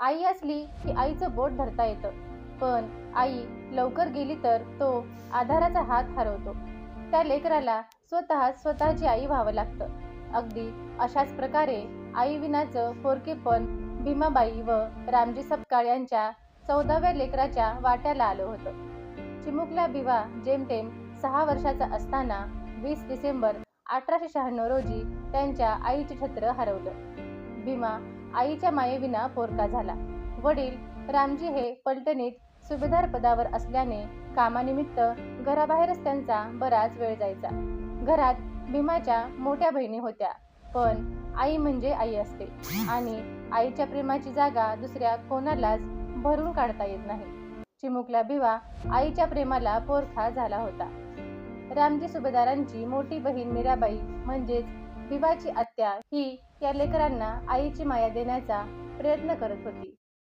आई असली की आईचं बोट धरता येतं. पण आई लवकर गेली तर तो आधाराचा हात हरवतो. त्या लेकराला स्वतः स्वतःची आई व्हावं लागतं. अगदी अशाच प्रकारे आई विनाचं पोरकेपण भीमाबाई व रामजी सपकाळ यांच्या चौदाव्या लेकराच्या वाट्याला आलं होतं. चिमुकला भिवा जेमतेम सहा वर्षाचा असताना वीस डिसेंबर अठराशे शहाण्णव रोजी त्यांच्या आईचे छत्र हरवलं. भीमा आईच्या मायेविना पोरका झाला. वडील रामजी हे पलटणीत सुभेदार पदावर असल्याने कामानिमित्त घराबाहेरच त्यांचा बराच वेळ जायचा. घरात भीमाच्या मोठ्या बहिणी होत्या पण आई म्हणजे आई असते आणि आईच्या प्रेमाची जागा दुसऱ्या कोणालाच भरून काढता येत नाही. चिमुकला भिवा आईच्या प्रेमाला पोरखा झाला होता. रामजी सुभेदारांची मोठी बहीण मीराबाई म्हणजेच विवाची आत्या ही या लेकरांना आईची माया देण्याचा प्रयत्न करत होती.